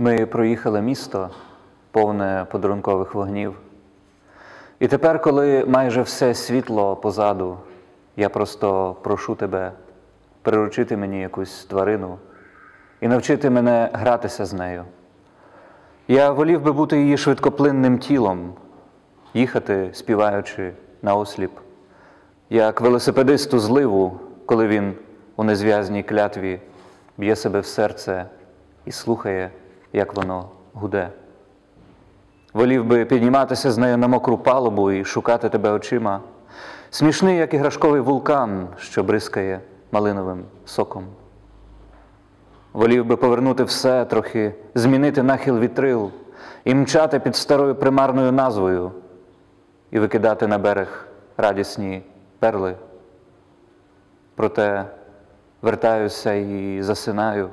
Ми проїхали місто, повне подарункових вогнів. І тепер, коли майже все світло позаду, я просто прошу тебе приручити мені якусь тварину і навчити мене гратися з нею. Я волів би бути її швидкоплинним тілом, їхати, співаючи на осліп, як велосипедисту зливу, коли він у незв'язній клятві б'є себе в серце і слухає, як воно гуде. Волів би підніматися з нею на мокру палубу і шукати тебе очима, смішний, як іграшковий вулкан, що бризкає малиновим соком. Волів би повернути все, трохи змінити нахил вітрил і мчати під старою примарною назвою і викидати на берег радісні перли. Проте вертаюся і засинаю,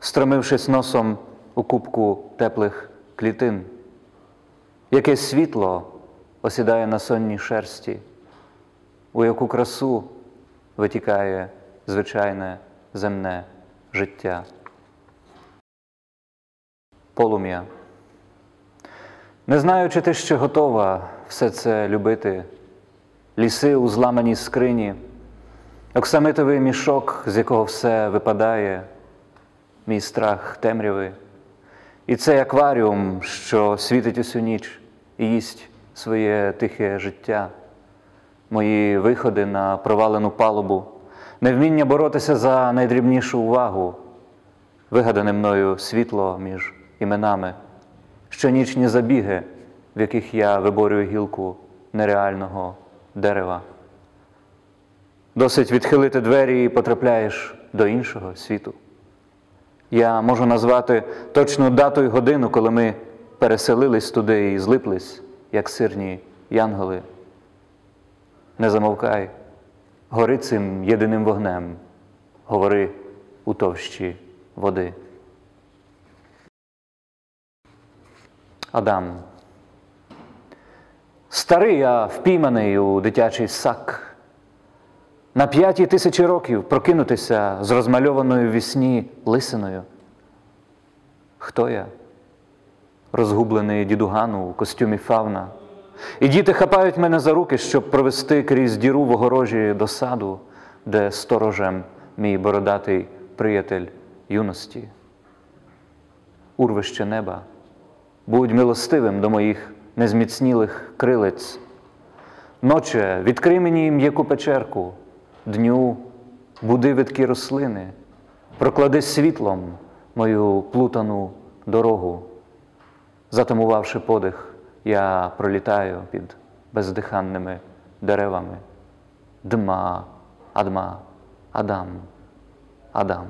стромившись носом у кубку теплих клітин. Якесь світло осідає на сонній шерсті, у яку красу витікає звичайне земне життя. Полум'я. Не знаю, чи ти ще готова все це любити, ліси у зламаній скрині, оксамитовий мішок, з якого все випадає, мій страх темряви, і цей акваріум, що світить усю ніч і їсть своє тихе життя, мої виходи на провалену палубу, невміння боротися за найдрібнішу увагу, вигадане мною світло між іменами, щонічні забіги, в яких я виборюю гілку нереального дерева. Досить відхилити двері і потрапляєш до іншого світу. Я можу назвати точну дату і годину, коли ми переселились туди і злиплись, як сирні янголи. Не замовкай, гори цим єдиним вогнем, говори у товщі води. Адам. Старий я впійманий у дитячий сак. На п'ятій тисячі років прокинутися з розмальованою вісні лисиною. Хто я? Розгублений дідугану у костюмі фавна. І діти хапають мене за руки, щоб провести крізь діру в огорожі до саду, де сторожем мій бородатий приятель юності. Урвище неба, будь милостивим до моїх незміцнілих крилець. Ноче, відкрий мені м'яку печерку, дню буди видкі рослини, проклади світлом мою плутану дорогу. Затамувавши подих, я пролітаю під бездиханними деревами. Дма, адма, Адам, Адам.